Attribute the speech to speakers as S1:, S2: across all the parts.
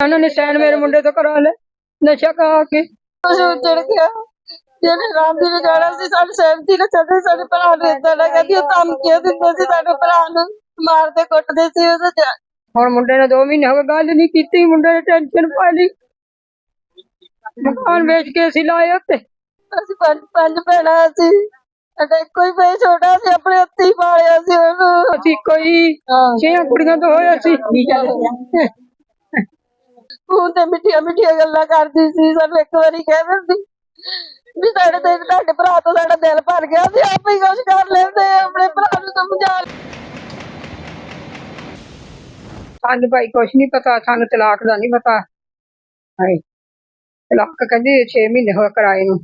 S1: ਉਹਨਾਂ ਨੇ ਸੈਨ ਮੇਰੇ ਮੁੰਡੇ ਤੋਂ ਕਰਾ ਲੈ ਨਸ਼ਾ ਕਰਾ ਕੇ।
S2: ਕੁਝ ਉੱਜੜ ਗਿਆ। ਜਿਹਨੇ ਰਾਮ ਦੀ ਨੇ ਜਾਣਾ ਸੀ ਸਾਡੇ ਸਹਿਮਤੀ ਨਾਲ ਚੱਲਦੇ ਸਾਡੇ ਭਰਾ ਨੂੰ ਏਦਾਂ ਨਾ ਕਹਿੰਦੀ ਉਹ ਧਮਕੀਆਂ ਦਿੰਦੇ ਸੀ ਸਾਡੇ ਭਰਾ ਨੂੰ ਮਾਰਦੇ ਕੁੱਟਦੇ ਸੀ ਉਹਦੇ
S1: ਹੁਣ ਮੁੰਡੇ ਨੇ 2 ਮਹੀਨੇ ਹੋ ਗਏ ਗੱਲ ਨਹੀਂ ਕੀਤੀ ਮੁੰਡੇ ਨੇ ਟੈਨਸ਼ਨ ਪਾ ਲਈ। ਮਕਾਨ ਵੇਚ ਕੇ ਅਸੀਂ ਲਾਏ ਉੱਤੇ
S2: ਅਸੀਂ ਪੰਜ ਪੰਜ ਭੈਣਾਂ ਸੀ ਸਾਡਾ ਇੱਕੋ ਹੀ ਭਾਈ ਛੋਟਾ ਸੀ ਆਪਣੇ ਹੱਥੀ ਪਾਲਿਆ ਸੀ ਉਹਨੂੰ।
S1: ਅਸੀਂ ਕੋਈ ਛੇ ਕੁੜੀਆਂ ਤੋਂ ਹੋਇਆ ਸੀ।
S2: ਉਹ ਤੇ ਮਿੱਠੀਆਂ ਮਿੱਠੀਆਂ ਗੱਲਾਂ ਕਰਦੀ ਸੀ, ਸਾਨੂੰ ਇੱਕ ਵਾਰੀ ਕਹਿ ਦਿੰਦੀ ਵੀ ਸਾਡੇ ਤੇ ਤੁਹਾਡੇ ਭਰਾ ਤੋਂ ਸਾਡਾ ਦਿਲ ਭਰ ਗਿਆ ਸੀ ਆਪੇ ਹੀ ਕੁਛ ਕਰ ਲੈਂਦੇ ਆਪਣੇ ਭਰਾ ਨੂੰ ਸਮਝਾ
S1: ਸਾਨੂੰ ਭਾਈ ਕੁਛ ਨਹੀਂ ਪਤਾ, ਸਾਨੂੰ ਤਲਾਕ ਦਾ ਨਹੀਂ ਪਤਾ। ਹਾਏ, ਤਲਾਕ ਕਹਿੰਦੀ 6 ਮਹੀਨੇ ਹੋਏ ਕਰਾਏ ਨੂੰ।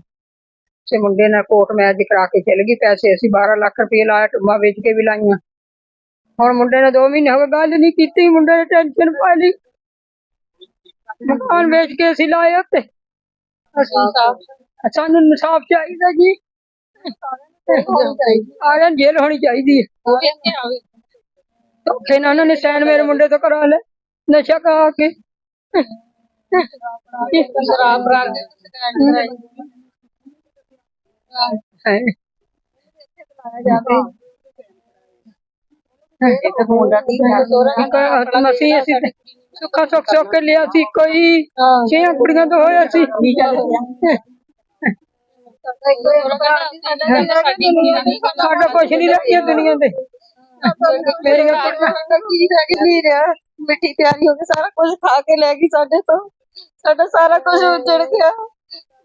S1: ਤੇ ਮੁੰਡੇ ਨਾਲ ਕੋਰਟ ਮੈਚ ਕਰਾ ਕੇ ਚਲ ਗਈ, ਪੈਸੇ ਅਸੀਂ 12 ਲੱਖ ਰੁਪਏ ਲਾਇਆ, ਟੁੰਬਾ ਵੇਚ ਕੇ ਵੀ ਲਾਈਆਂ। ਹੁਣ ਮੁੰਡੇ ਨੇ 2 ਮਹੀਨੇ ਹੋ ਗਏ, ਗੱਲ ਨਹੀਂ ਕੀਤੀ, ਮੁੰਡੇ ਨੇ ਟੈਨਸ਼ਨ ਪਾ ਲਈ। ਮਕਾਨ ਵੇਚ ਕੇ ਅਸੀਂ ਲਾਏ ਉੱਤੇ। ਅਸੀਂ ਸਾਨੂੰ ਇਨਸਾਫ ਚਾਹੀਦਾ ਜੀ। ਆਇਆ ਜੇਲ੍ਹ ਹੋਣੀ ਚਾਹੀਦੀ ਹੈ। ਧੋਖੇ ਨਾਲ ਉਹਨਾਂ ਨੇ ਸੈਨ ਮੇਰੇ ਮੁੰਡੇ ਤੋਂ ਕਰਾ ਲੈ ਨਸ਼ਾ ਕਰਾ ਕੇ।
S2: ਸ਼ਰਾਬ
S1: ਮਸੀਹ ਅਸੀਂ ਤੇ। ਸੁੱਖਾ ਸੁੱਖ ਸੁੱਖ ਕੇ ਲਿਆ ਸੀ ਕੋਈ ਛੇ ਕੁੜੀਆਂ ਤੋਂ ਹੋਇਆ ਸੀ। ਸਾਡਾ ਕੁਛ ਨਹੀਂ ਰਹਿ ਦੁਨੀਆ ਤੇ। ਮੇਰੀਆਂ ਕੁੜੀਆਂ।
S2: ਕੀ ਰਹਿ ਗਈ ਨਹੀਂ ਰਿਹਾ ਮਿੱਠੀ ਪਿਆਰੀ ਹੋ ਕੇ ਸਾਰਾ ਕੁਝ ਖਾ ਕੇ ਲੈ ਗਈ ਸਾਡੇ ਤੋਂ। ਸਾਡਾ ਸਾਰਾ ਕੁਝ ਉੱਜੜ ਗਿਆ।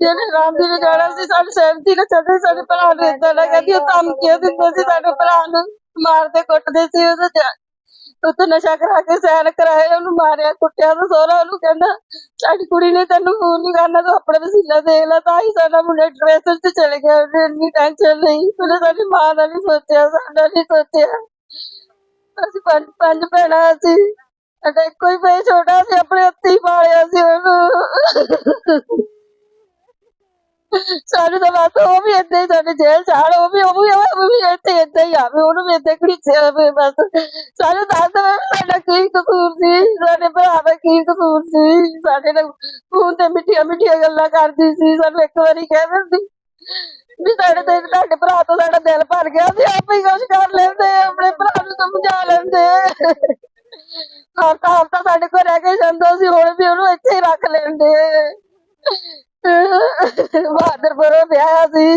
S2: ਜਿਹਨੇ ਰਾਮ ਦੀ ਨੇ ਜਾਣਾ ਸੀ ਸਾਡੇ ਸਹਿਮਤੀ ਨਾਲ ਚੱਲਦੇ ਸੀ, ਸਾਡੇ ਭਰਾ ਨੂੰ ਏਦਾਂ ਲੱਗਿਆ ਕਿ ਉਹ ਧਮਕੀਆਂ ਦਿੰਦੇ ਸੀ ਸਾਡੇ ਭਰਾ ਨੂੰ ਮਾਰਦੇ ਕੁੱਟਦੇ ਸੀ ਉਹ ਉੱਥੇ ਨਸ਼ਾ ਕਰਾ ਕੇ ਸੈਨ ਕਰਾਏ ਉਹਨੂੰ ਮਾਰਿਆ, ਕੁੱਟਿਆ ਤੇ ਸੋਹਰਾ ਉਹਨੂੰ ਕਹਿੰਦਾ, ਸਾਡੀ ਕੁੜੀ ਨੇ ਤੈਨੂੰ ਫੋਨ ਨਹੀਂ ਕਰਨਾ, ਤੂੰ ਆਪਣੇ ਵਸੀਲਾ ਦੇਖ ਲੈ, ਤਾਂ ਹੀ ਸਾਡਾ ਮੁੰਡਾ ਡਰੈਸਰ ਤੇ ਚਲੇ ਗਿਆ, ਉਹਨੇ ਇੰਨੀ ਟੈਨਸ਼ਨ ਨਹੀਂ ਉਹਨੇ ਸਾਡੀ ਮਾਂ ਦਾ ਨਹੀਂ ਸੋਚਿਆ, ਸਾਡਾ ਨਹੀਂ ਸੋਚਿਆ। ਅਸੀਂ ਪੰਜ ਪੰਜ ਭੈਣਾਂ ਸੀ, ਸਾਡਾ ਇੱਕੋ ਹੀ ਭਾਈ ਛੋਟਾ ਸੀ, ਆਪਣੇ ਹੱਥੀ ਹੀ ਪਾਲਿਆ ਸੀ ਉਹਨੂੰ। ਸਾਨੂੰ ਤਾਂ ਬਸ ਉਹ ਵੀ ਏਦਾਂ ਹੀ ਸਾਡੇ ਜੇਲ੍ਹ ਚਾੜ ਉਹ ਵੀ ਉਹ ਵੀ ਉਹ ਵੀ ਇੱਥੇ ਏਦਾਂ ਹੀ ਆਵੇ, ਉਹਨੂੰ ਵੀ ਇੱਦਾਂ ਘੜੀਸਿਆ ਹੋਵੇ ਬਸ। ਸਾਨੂੰ ਦੱਸ ਦੇਵੇ ਸਾਡਾ ਕੀ ਕਸੂਰ ਸੀ, ਸਾਡੇ ਭਰਾ ਦਾ ਕੀ ਕਸੂਰ ਸੀ, ਸਾਡੇ ਨਾਲ ਫੋਨ ਤੇ ਮਿੱਠੀਆਂ ਮਿੱਠੀਆਂ ਗੱਲਾਂ ਕਰਦੀ ਸੀ, ਸਾਨੂੰ ਇੱਕ ਵਾਰੀ ਕਹਿ ਦਿੰਦੀ ਵੀ ਸਾਡੇ ਤੇ, ਤੁਹਾਡੇ ਭਰਾ ਤੋਂ ਸਾਡਾ ਦਿਲ ਭਰ ਗਿਆ ਸੀ, ਆਪੇ ਹੀ ਕੁਛ ਕਰ ਲੈਂਦੇ, ਆਪਣੇ ਭਰਾ ਨੂੰ ਸਮਝਾ ਲੈਂਦੇ। ਹਫਤਾ ਹਫਤਾ ਸਾਡੇ ਕੋਲ ਰਹਿ ਕੇ ਜਾਂਦਾ ਸੀ, ਹੁਣ ਵੀ ਉਹਨੂੰ ਇੱਥੇ ਹੀ ਰੱਖ ਲੈਂਦੇ। ਬਹਾਦਰਪੁਰੋਂ ਵਿਆਹਿਆ ਸੀ।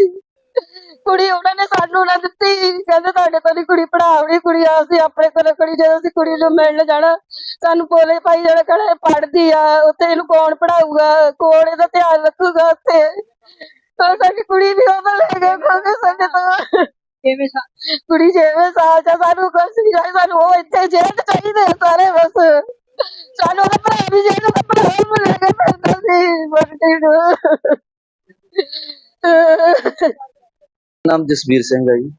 S2: ਕੁੜੀ ਉਹਨਾਂ ਨੇ ਸਾਨੂੰ ਨਾ ਦਿੱਤੀ। ਕਹਿੰਦੇ ਤੁਹਾਡੇ ਤੋਂ ਨੀ ਕੁੜੀ ਪੜਾਉਣੀ ਕੁੜੀ ਆ ਸੀ ਆਪਣੇ ਕੋਲ ਕੁੜੀ ਜਦੋਂ ਅਸੀਂ ਕੁੜੀ ਨੂੰ ਮਿਲਣ ਜਾਣਾ ਸਾਨੂੰ ਪੋਲੇ ਭਾਈ ਜਿਹੜਾ ਕਹਿੰਦਾ ਪੜਦੀ ਆ ਉੱਥੇ ਇਹਨੂੰ ਕੌਣ ਪੜਾਊਗਾ ਕੌਣ ਇਹਦਾ ਧਿਆਨ ਰੱਖੂਗਾ ਉੱਥੇ। ਤਾਂ ਸਾਡੀ ਕੁੜੀ ਵੀ ਉਹਨਾਂ ਲੈ ਗਏ ਕਿਉਂਕਿ ਸਾਡੇ ਤੋਂ
S1: ਕਿਵੇਂ
S2: ਕੁੜੀ ਜਿਵੇਂ ਸਾਲ ਚ ਸਾਨੂੰ ਕੁਛ ਨਹੀਂ ਚਾਹੀਦਾ ਸਾਨੂੰ ਉਹ ਇੱਥੇ ਜੇਲ੍ਹ ਚਾਹੀਦੇ ਸਾਰੇ ਬਸ। ਸਾਨੂੰ ਉਹਦਾ ਭਰਾ ਵੀ ਜਿਹੜਾ ਉਹਦਾ ਭਰਾ ਵੀ ਲੈ ਕੇ ਫਿਰਦਾ ਸੀ ਬੰਟੀ ਨੂੰ।
S3: ਨਾਮ ਜਸਵੀਰ ਸਿੰਘ ਹੈ ਜੀ,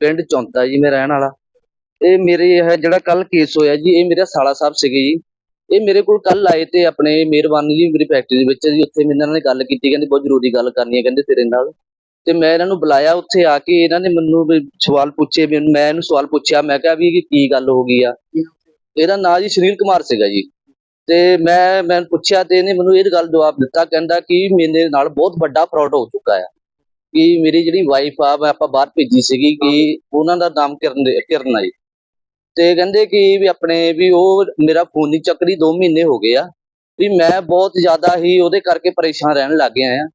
S3: ਪਿੰਡ ਚੌਂਤਾ ਜੀ, ਮੈਂ ਰਹਿਣ ਵਾਲਾ। ਇਹ ਮੇਰੇ ਇਹ ਜਿਹੜਾ ਕੱਲ ਕੇਸ ਹੋਇਆ ਜੀ, ਇਹ ਮੇਰਾ ਸਾਲਾ ਸਾਹਿਬ ਸੀਗੇ ਜੀ। ਇਹ ਮੇਰੇ ਕੋਲ ਕੱਲ ਆਏ ਤੇ ਆਪਣੇ ਮਿਹਰਬਾਨੀ ਜੀ ਮੇਰੀ ਫੈਕਟਰੀ ਦੇ ਵਿੱਚ ਜੀ, ਉੱਥੇ ਮੇਰੇ ਨਾਲ ਗੱਲ ਕੀਤੀ, ਕਹਿੰਦੇ ਬਹੁਤ ਜ਼ਰੂਰੀ ਗੱਲ ਕਰਨੀ ਹੈ, ਕਹਿੰਦੇ ਤੇਰੇ ਨਾਲ। ਤੇ ਮੈਂ ਇਹਨਾਂ ਨੂੰ ਬੁਲਾਇਆ, ਉੱਥੇ ਆ ਕੇ ਇਹਨਾਂ ਨੇ ਮੈਨੂੰ ਸਵਾਲ ਪੁੱਛੇ ਵੀ ਮੈਂ ਇਹਨੂੰ ਸਵਾਲ ਪੁੱਛਿਆ, ਮੈਂ ਕਿਹਾ ਵੀ ਕੀ ਗੱਲ ਹੋ ਗਈ ਆ। ਇਹਦਾ ਨਾਂ ਜੀ ਸੁਨੀਲ ਕੁਮਾਰ ਸੀਗਾ ਜੀ। ਤੇ ਮੈਂ ਮੈਂ ਪੁੱਛਿਆ ਤੇ ਇਹਨੇ ਮੈਨੂੰ ਇਹ ਗੱਲ ਜਵਾਬ ਦਿੱਤਾ, ਕਹਿੰਦਾ ਕਿ ਮੇਰੇ ਨਾਲ ਬਹੁਤ ਵੱਡਾ ਫਰਾਡ ਹੋ ਚੁੱਕਾ ਹੈ ਕਿ ਮੇਰੀ ਜਿਹੜੀ ਵਾਈਫ ਆ ਮੈਂ ਆਪਾਂ ਬਾਹਰ ਭੇਜੀ ਸੀਗੀ ਕਿ ਉਹਨਾਂ ਦਾ ਨਾਮ ਕਿਰਨ ਕਿਰਨ ਆ ਜੀ। ਤੇ ਕਹਿੰਦੇ ਕਿ ਵੀ ਆਪਣੇ ਵੀ ਉਹ ਮੇਰਾ ਫੋਨ ਨਹੀਂ ਚੱਕਦੀ 2 ਮਹੀਨੇ ਹੋ ਗਏ ਆ। ਵੀ ਮੈਂ ਬਹੁਤ ਜ਼ਿਆਦਾ ਹੀ ਉਹਦੇ ਕਰਕੇ ਪਰੇਸ਼ਾਨ ਰਹਿਣ ਲੱਗ ਗਿਆ ਆ।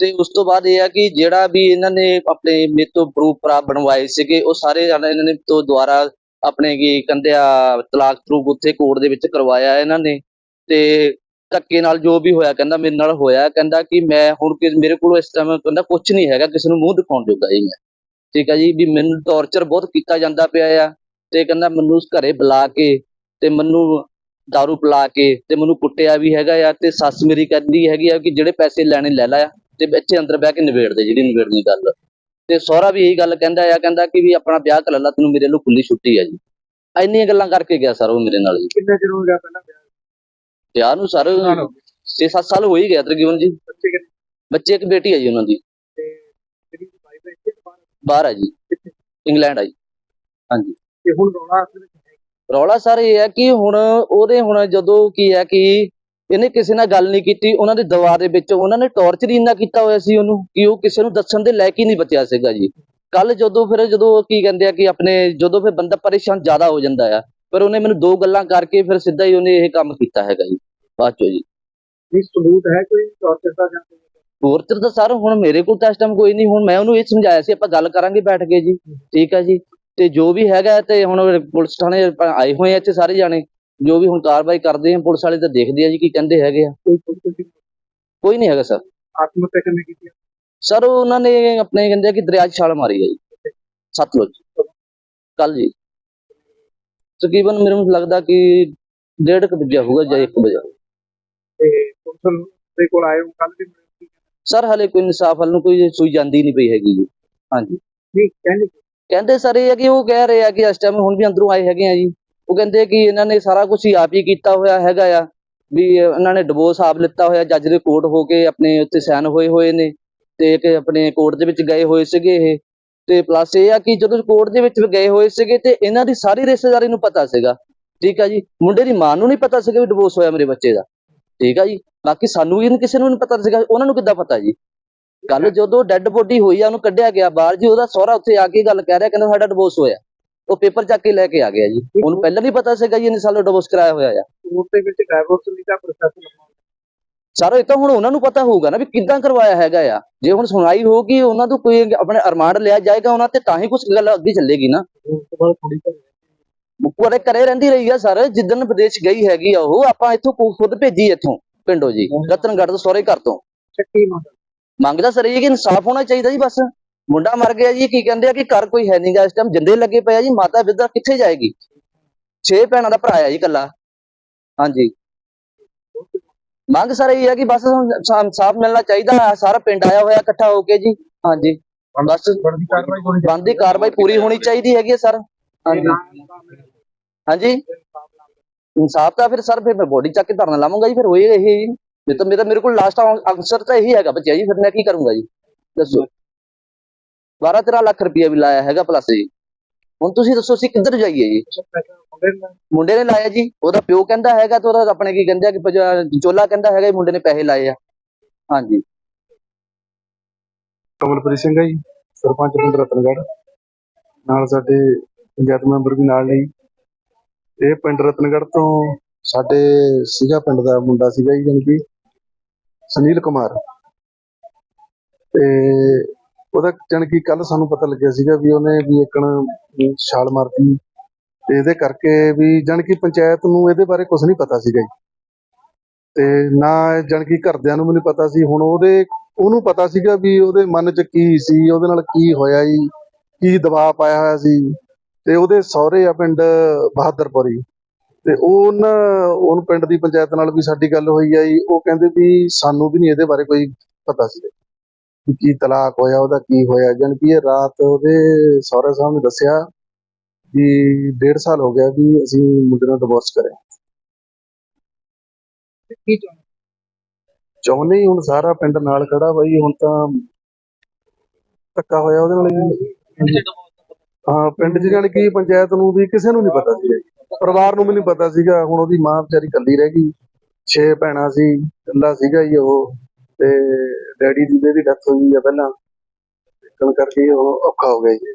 S3: ਤੇ ਉਸ ਤੋਂ ਬਾਅਦ ਇਹ ਆ ਕਿ ਜਿਹੜਾ ਵੀ ਇਹਨਾਂ ਨੇ ਆਪਣੇ ਮੇਰੇ ਤੋਂ ਪ੍ਰੂਫ ਪ੍ਰਾਪ ਬਣਵਾਏ ਸੀਗੇ ਉਹ ਸਾਰੇ ਇਹਨਾਂ ਨੇ ਤੋਂ ਦੁਆਰਾ ਆਪਣੇ ਕੀ ਕਹਿੰਦੇ ਆ ਤਲਾਕ ਤਰੂਕ ਉੱਥੇ ਕੋਰਟ ਦੇ ਵਿੱਚ ਕਰਵਾਇਆ ਇਹਨਾਂ ਨੇ। ਤੇ ਧੱਕੇ ਨਾਲ ਜੋ ਵੀ ਹੋਇਆ, ਕਹਿੰਦਾ ਮੇਰੇ ਨਾਲ ਹੋਇਆ, ਕਹਿੰਦਾ ਕਿ ਮੈਂ ਹੁਣ ਕਿ ਮੇਰੇ ਕੋਲ ਇਸ ਟਾਈਮ ਕਹਿੰਦਾ ਕੁਝ ਨਹੀਂ ਹੈਗਾ, ਕਿਸੇ ਨੂੰ ਮੂੰਹ ਦਿਖਾਉਣ ਜੋਗਾ ਜੀ ਮੈਂ। ਠੀਕ ਹੈ ਜੀ, ਵੀ ਮੈਨੂੰ ਟੌਰਚਰ ਬਹੁਤ ਕੀਤਾ ਜਾਂਦਾ ਪਿਆ ਆ ਤੇ ਕਹਿੰਦਾ ਮੈਨੂੰ ਉਸ ਘਰੇ ਬੁਲਾ ਕੇ ਤੇ ਮੈਨੂੰ दारू ਪਿਲਾ ਕੇ ਤੇ ਮੈਨੂੰ ਕੁੱਟਿਆ ਵੀ ਹੈਗਾ ਆ ਤੇ ਸੱਸ ਮੇਰੀ ਕਹਿੰਦੀ ਹੈਗੀ ਆ ਕਿ ਜਿਹੜੇ ਪੈਸੇ ਲੈਣੇ ਲੈ ਲਾ ਤੇ ਇੱਥੇ ਅੰਦਰ ਬਹਿ ਕੇ ਨਿਬੇੜ ਦੇ ਜਿਹੜੀ ਨਿਬੇੜਨੀ ਗੱਲ। ਤੇ ਸਹੁਰਾ ਵੀ ਇਹੀ ਗੱਲ ਕਹਿੰਦਾ ਆ, ਕਹਿੰਦਾ ਕਿ ਵੀ ਆਪਣਾ ਵਿਆਹ ਕਰ ਲੈ, ਤੈਨੂੰ ਮੇਰੇ ਵੱਲੋਂ ਖੁੱਲੀ ਛੁੱਟੀ ਆ ਜੀ। ਇੰਨੀਆਂ ਗੱਲਾਂ ਕਰਕੇ ਗਿਆ ਸਰ ਉਹ ਮੇਰੇ ਨਾਲ ਜੀ।
S4: ਕਿੰਨਾ ਗਿਆ ਪਹਿਲਾਂ ਵਿਆਹ
S3: ਨੂੰ ਸਰ
S4: ਸਾਲ ਹੋ ਗਏ
S3: 6-7 ਸਾਲ ਹੋ ਹੀ ਗਿਆ ਤਕਰੀਬਨ ਜੀ।
S4: ਬੱਚੇ
S3: ਇੱਕ ਬੇਟੀ ਹੈ ਜੀ ਉਹਨਾਂ ਦੀ।
S4: ਤੇ ਜਿਹੜੀ ਵਾਈਫ ਹੈ ਇੱਥੇ ਤੇ ਬਾਹਰ?
S3: ਬਾਹਰ ਆ ਜੀ? ਇੰਗਲੈਂਡ ਆ ਜੀ। ਹਾਂਜੀ।
S4: ਤੇ ਹੁਣ ਰੌਲਾ ਅਸਲ ਵਿੱਚ ਹੈ
S3: ਰੌਲਾ ਸਰ ਇਹ ਹੈ ਕਿ ਹੁਣ ਉਹਦੇ ਹੁਣ ਜਦੋਂ ਕੀ ਹੈ ਕਿ ਇਹਨੇ ਕਿਸੇ ਨਾਲ ਗੱਲ ਨਹੀਂ ਕੀਤੀ ਉਹਨਾਂ ਦੇ ਦਵਾ ਦੇ ਵਿੱਚ ਉਹਨਾਂ ਨੇ ਟੌਰਚਰ ਹੀ ਇੰਨਾ ਕੀਤਾ ਹੋਇਆ ਸੀ ਉਹਨੂੰ ਕਿ ਉਹ ਕਿਸੇ ਨੂੰ ਦੱਸਣ ਦੇ ਲਾਇਕ ਹੀ ਨਹੀਂ ਬਚਿਆ ਸੀਗਾ ਜੀ। ਕੱਲ ਜਦੋਂ ਫਿਰ ਜਦੋਂ ਉਹ ਕੀ ਕਹਿੰਦੇ ਆ ਕਿ ਆਪਣੇ ਜਦੋਂ ਫਿਰ ਬੰਦਾ ਪਰੇਸ਼ਾਨ ਜ਼ਿਆਦਾ ਹੋ ਜਾਂਦਾ ਆ ਪਰ ਉਹਨੇ ਮੈਨੂੰ ਦੋ ਗੱਲਾਂ ਕਰਕੇ ਫਿਰ ਸਿੱਧਾ ਹੀ ਉਹਨੇ ਇਹ ਕੰਮ ਕੀਤਾ ਹੈਗਾ ਜੀ। ਬਾਅਦ ਚੋਂ ਜੀ।
S4: ਨਹੀਂ ਸਬੂਤ ਹੈ ਕੋਈ ਟੌਰਚਰ ਦਾ ਜਾਂ?
S3: ਟੌਰਚਰ ਤਾਂ ਸਰ ਹੁਣ ਮੇਰੇ ਕੋਲ ਤਾਂ ਇਸ ਟਾਈਮ ਕੋਈ ਨਹੀਂ। ਹੁਣ ਮੈਂ ਉਹਨੂੰ ਇਹ ਸਮਝਾਇਆ ਸੀ ਆਪਾਂ ਗੱਲ ਕਰਾਂਗੇ ਬੈਠ ਕੇ ਜੀ। ਠੀਕ ਹੈ ਜੀ। ਤੇ ਜੋ ਵੀ ਹੈਗਾ ਤੇ ਹੁਣ ਪੁਲਿਸ ਥਾਣੇ ਆਏ ਹੋਏ ਆ ਇੱਥੇ ਸਾਰੇ ਜਾਣੇ। ਜੋ ਵੀ ਹੁਣ ਕਾਰਵਾਈ ਕਰਦੇ ਆ ਪੁਲਿਸ ਵਾਲੇ ਤਾਂ ਦੇਖਦੇ ਆ ਜੀ ਕੀ ਕਹਿੰਦੇ ਹੈਗੇ ਆ।
S4: ਕੋਈ ਦੀ
S3: ਨਹੀਂ? ਹੈਗਾ ਸਰ।
S4: ਆਤਮ ਹੱਤਿਆ ਕੀਤੀ?
S3: ਸਰ ਉਹਨਾਂ ਨੇ ਆਪਣੇ ਕਹਿੰਦੇ ਕਿ ਦਰਿਆ 'ਚ ਛਾਲ ਮਾਰੀ ਹੈ ਜੀ। ਸਤਲੁਜ ਕੱਲ ਜੀ। ਤਕਰੀਬਨ ਮੈਨੂੰ ਲੱਗਦਾ ਕਿ ਡੇਢ ਕੁ ਵਜੇ ਹੋਊਗਾ ਜਾਂ 1 ਵਜੇ
S4: ਪੁਲਿਸ ਦੇ ਕੋਲ ਆਏ ਹੋ ਕੱਲ ਵੀ ਮਿਲੇ ਸੀ।
S3: ਸਰ ਹਲੇ ਕੋਈ ਇਨਸਾਫ ਵੱਲ ਨੂੰ ਕੋਈ ਸੂਈ ਜਾਂਦੀ ਨਹੀਂ ਪਈ ਹੈਗੀ ਜੀ। ਹਾਂਜੀ।
S4: ਨਹੀਂ ਕਹਿੰਦੇ ਕੀ?
S3: ਕਹਿੰਦੇ ਸਰ ਇਹ ਹੈ ਕਿ ਉਹ ਕਹਿ ਰਹੇ ਆ ਕਿ ਇਸ ਟਾਈਮ ਹੁਣ ਵੀ ਅੰਦਰੋਂ ਆਏ ਹੈਗੇ ਆ ਜੀ। ਉਹ ਕਹਿੰਦੇ ਕਿ ਇਹਨਾਂ ਨੇ ਸਾਰਾ ਕੁਝ ਹੀ ਆਪ ਹੀ ਕੀਤਾ ਹੋਇਆ ਹੈਗਾ ਆ। ਵੀ ਇਹਨਾਂ ਨੇ ਡਿਵੋਰਸ ਆਪ ਲਿੱਤਾ ਹੋਇਆ ਜੱਜ ਦੇ ਕੋਰਟ ਹੋ ਕੇ ਆਪਣੇ ਉੱਤੇ ਸਾਈਨ ਹੋਏ ਹੋਏ ਨੇ ਤੇ ਇੱਕ ਆਪਣੇ ਕੋਰਟ ਦੇ ਵਿੱਚ ਗਏ ਹੋਏ ਸੀਗੇ ਇਹ। ਤੇ ਪਲੱਸ ਇਹ ਆ ਕਿ ਜਦੋਂ ਕੋਰਟ ਦੇ ਵਿੱਚ ਗਏ ਹੋਏ ਸੀਗੇ ਤੇ ਇਹਨਾਂ ਦੀ ਸਾਰੀ ਰਿਸ਼ਤੇਦਾਰੀ ਨੂੰ ਪਤਾ ਸੀਗਾ। ਠੀਕ ਆ ਜੀ। ਮੁੰਡੇ ਦੀ ਮਾਂ ਨੂੰ ਨਹੀਂ ਪਤਾ ਸੀਗਾ ਵੀ ਡਿਵੋਰਸ ਹੋਇਆ ਮੇਰੇ ਬੱਚੇ ਦਾ। ਠੀਕ ਆ ਜੀ। ਬਾਕੀ ਸਾਨੂੰ ਵੀ ਕਿਸੇ ਨੂੰ ਨਹੀਂ ਪਤਾ ਸੀਗਾ ਉਹਨਾਂ ਨੂੰ ਕਿੱਦਾਂ ਪਤਾ ਜੀ? ਕੱਲ ਜਦੋਂ ਡੈੱਡ ਬੋਡੀ ਹੋਈ ਆ ਉਹਨੂੰ ਕੱਢਿਆ ਗਿਆ ਬਾਹਰ ਜੀ ਉਹਦਾ ਸਹੁਰਾ ਉੱਥੇ ਆ ਕੇ ਗੱਲ ਕਹਿ ਰਿਹਾ ਕਹਿੰਦਾ ਸਾਡਾ ਡਿਵੋਰਸ ਹੋਇਆ। ਉਹ ਪੇਪਰ ਚੱਕ ਕੇ ਲੈ ਕੇ ਆ ਗਿਆ ਜੀ। ਉਹਨੂੰ ਪਹਿਲਾਂ ਨਹੀਂ ਪਤਾ ਸੀਗਾ ਜੀ ਇਹਨੇ ਸਾਲ ਡਿਵੋਰਸ ਕਰਾਇਆ ਹੋਇਆ ਆ।
S4: ਕੋਰਟ ਦੇ ਵਿੱਚ ਡਾਈਵੋਰਸ ਲਈ ਦਾ ਪ੍ਰੋਸੈਸ ਲੰਮਾ
S3: ਸਾਰਾ ਇਹ ਤਾਂ ਹੁਣ ਉਹਨਾਂ ਨੂੰ ਪਤਾ ਹੋਊਗਾ ਨਾ ਵੀ ਕਿੱਦਾਂ ਕਰਵਾਇਆ ਹੈਗਾ ਆ। ਜੇ ਹੁਣ ਸੁਣਾਈ ਹੋਊਗੀ ਉਹਨਾਂ ਤੋਂ ਕੋਈ ਆਪਣੇ ਅਰਮਾਂਡ ਲਿਆ ਜਾਏਗਾ ਉਹਨਾਂ ਤੇ ਤਾਂ ਹੀ ਕੁਝ ਗੱਲ ਅੱਗੇ ਚੱਲੇਗੀ ਨਾ। ਮੁਕਵਰੇ ਕਰੇ ਰਹਿੰਦੀ ਰਹੀ ਆ ਸਰ ਜਿੱਦਣ ਵਿਦੇਸ਼ ਗਈ ਹੈਗੀ ਆ ਉਹ ਆਪਾਂ ਇੱਥੋਂ ਖੁਦ ਭੇਜੀ ਇੱਥੋਂ ਪਿੰਡੋਂ ਜੀ ਰਤਨਗੜ੍ਹ ਤੋਂ ਸਹੁਰੇ ਘਰ ਤੋਂ।
S4: ਚੱਕੀ ਮੰਗ
S3: ਮੰਗਦਾ ਸਰ ਇਹ ਕਿ ਇਨਸਾਫ ਹੋਣਾ ਚਾਹੀਦਾ ਜੀ ਬਸ। ਮੁੰਡਾ ਮਰ ਗਿਆ ਜੀ ਕੀ ਕਹਿੰਦੇ ਆ ਕਿ ਘਰ ਕੋਈ ਹੈ ਨਹੀਂਗਾ ਇਸ ਟਾਈਮ ਜਿੰਦੇ ਲੱਗੇ ਪਏ ਆ ਜੀ ਮਾਤਾ ਵਿਧਵਾ ਕਿੱਥੇ ਜਾਏਗੀ? ਛੇ ਭੈਣਾਂ ਦਾ ਭਰਾ ਆ ਜੀ ਇਕੱਲਾ। ਹਾਂਜੀ। ਮੰਗ ਸਰ ਇਹ ਹੈ ਕਿ ਬਸ ਇਨਸਾਫ ਮਿਲਣਾ ਚਾਹੀਦਾ ਸਾਰਾ ਪਿੰਡ ਆਇਆ ਹੋਇਆ ਇਕੱਠਾ ਹੋ ਕੇ ਜੀ। ਹਾਂਜੀ। ਬਸ
S4: ਬਣਦੀ ਕਾਰਵਾਈ ਹੋਣੀ
S3: ਬੰਦੀ ਕਾਰਵਾਈ ਪੂਰੀ ਹੋਣੀ ਚਾਹੀਦੀ ਹੈਗੀ ਸਰ। ਹਾਂਜੀ। ਹਾਂਜੀ। ਇਨਸਾਫ ਤਾਂ ਫਿਰ ਸਰ, ਫਿਰ ਮੈਂ ਬੋਡੀ ਚੱਕ ਕੇ ਧਰਨਾ ਲਾਵਾਂਗਾ ਜੀ, ਫਿਰ ਹੋਏਗਾ ਇਹ ਜੀ। ਨਹੀਂ ਤਾਂ ਮੇਰਾ, ਮੇਰੇ ਕੋਲ ਲਾਸਟ ਅਕਸਰ ਤਾਂ ਇਹੀ ਹੈਗਾ ਬੱਚਿਆ ਜੀ, ਫਿਰ ਮੈਂ ਕੀ ਕਰੂੰਗਾ ਜੀ? ਦੱਸੋ। 12 13 ਲੱਖ ਰੁਪਇਆ ਵੀ ਲਾਇਆ ਹੈਗਾ ਪਲੱਸ ਜੀ। ਹੁਣ ਤੁਸੀਂ ਦੱਸੋ, ਅਸੀਂ ਕਿੱਧਰ ਜਾਈਏ ਜੀ?
S4: ਮੁੰਡੇ ਨੇ
S3: ਲਾਇਆ ਜੀ, ਉਹਦਾ ਪਿਓ ਕਹਿੰਦਾ ਹੈਗਾ ਤੇ ਉਹਦਾ ਆਪਣੇ ਕੀ ਕਹਿੰਦੇ ਆ ਕਿ ਚੋਲਾ ਕਹਿੰਦਾ ਹੈਗਾ ਜੀ ਮੁੰਡੇ ਨੇ ਪੈਸੇ ਲਾਏ ਆ। ਹਾਂਜੀ।
S5: ਕਮਲਪ੍ਰੀਤ ਸਿੰਘ ਹੈ ਜੀ, ਸਰਪੰਚ ਪਿੰਡ ਰਤਨਗੜ੍ਹ। ਨਾਲ ਸਾਡੇ ਪੰਚਾਇਤ ਮੈਂਬਰ ਵੀ ਨਾਲ ਨੇ ਇਹ ਪਿੰਡ ਰਤਨਗੜ੍ਹ ਤੋਂ ਸਾਡੇ ਸੀਗਾ ਪਿੰਡ ਦਾ ਮੁੰਡਾ ਸੀਗਾ ਜੀ, ਜਾਣੀ ਕਿ ਸੁਨੀਲ ਕੁਮਾਰ। ਤੇ ਉਹਦਾ ਜਾਣੀ ਕਿ ਕੱਲ ਸਾਨੂੰ ਪਤਾ ਲੱਗਿਆ ਸੀਗਾ ਵੀ ਉਹਨੇ ਵੀ ਇੱਕਣ ਛਾਲ ਮਾਰਤੀ। ਤੇ ਇਹਦੇ ਕਰਕੇ ਵੀ ਜਾਣੀ ਕਿ ਪੰਚਾਇਤ ਨੂੰ ਇਹਦੇ ਬਾਰੇ ਕੁਝ ਨਹੀਂ ਪਤਾ ਸੀਗਾ ਜੀ। ਤੇ ਨਾ ਜਾਣੀ ਕਿ ਘਰਦਿਆਂ ਨੂੰ ਵੀ ਨਹੀਂ ਪਤਾ ਸੀ। ਹੁਣ ਉਹਦੇ, ਉਹਨੂੰ ਪਤਾ ਸੀਗਾ ਵੀ ਉਹਦੇ ਮਨ 'ਚ ਕੀ ਸੀ, ਉਹਦੇ ਨਾਲ ਕੀ ਹੋਇਆ ਜੀ, ਕੀ ਦਬਾਅ ਪਾਇਆ ਹੋਇਆ ਸੀ। ਤੇ ਉਹਦੇ ਸਹੁਰੇ ਆ ਪਿੰਡ ਬਹਾਦਰਪੁਰੀ। ਤੇ ਉਹਨਾਂ ਉਹਨ ਪਿੰਡ ਦੀ ਪੰਚਾਇਤ ਨਾਲ ਵੀ ਸਾਡੀ ਗੱਲ ਹੋਈ ਆ ਜੀ। ਉਹ ਕਹਿੰਦੇ ਵੀ ਸਾਨੂੰ ਵੀ ਨਹੀਂ ਇਹਦੇ ਬਾਰੇ ਕੋਈ ਪਤਾ ਸੀ। ਕੀ ਤਲਾਕ ਹੋਇਆ ਉਹਦਾ ਕੀ ਹੋਇਆ। ਜਾਣੀ ਕਿ ਇਹ ਰਾਤ ਉਹਦੇ ਸਹੁਰੇ ਸਾਹਿਬ ਨੇ ਦੱਸਿਆ ਵੀ ਡੇਢ ਸਾਲ ਹੋ ਗਿਆ ਵੀ ਅਸੀਂ ਮੁੰਡੇ ਨਾਲ ਡਿਵੋਰਸ ਕਰਿਆ।
S4: ਕੀ ਚਾਹੁੰਦੇ?
S5: ਹੁਣ ਸਾਰਾ ਪਿੰਡ ਨਾਲ ਖੜਾ ਬਾਈ ਹੁਣ ਤਾਂ ਧੱਕਾ ਹੋਇਆ ਉਹਦੇ ਨਾਲ ਹਾਂ, ਪਿੰਡ 'ਚ ਜਾਣੀ ਕਿ ਪੰਚਾਇਤ ਨੂੰ ਵੀ ਕਿਸੇ ਨੂੰ ਨਹੀਂ ਪਤਾ ਸੀ। ਪਰਿਵਾਰ ਨੂੰ ਵੀ ਨਹੀਂ ਪਤਾ ਸੀਗਾ। ਹੁਣ ਉਹਦੀ ਮਾਂ ਵਿਚਾਰੀ ਇਕੱਲੀ ਰਹਿ ਗਈ। ਛੇ ਭੈਣਾਂ ਸੀ, ਇਕੱਲਾ ਸੀਗਾ ਹੀ ਉਹ। ਤੇ ਡੈਡੀ ਦੀ ਦੀ ਡੈਥ ਹੋਈ ਆ ਪਹਿਲਾਂ। ਇਕਣ ਕਰਕੇ ਉਹ ਔਖਾ ਹੋ ਗਿਆ ਜੀ।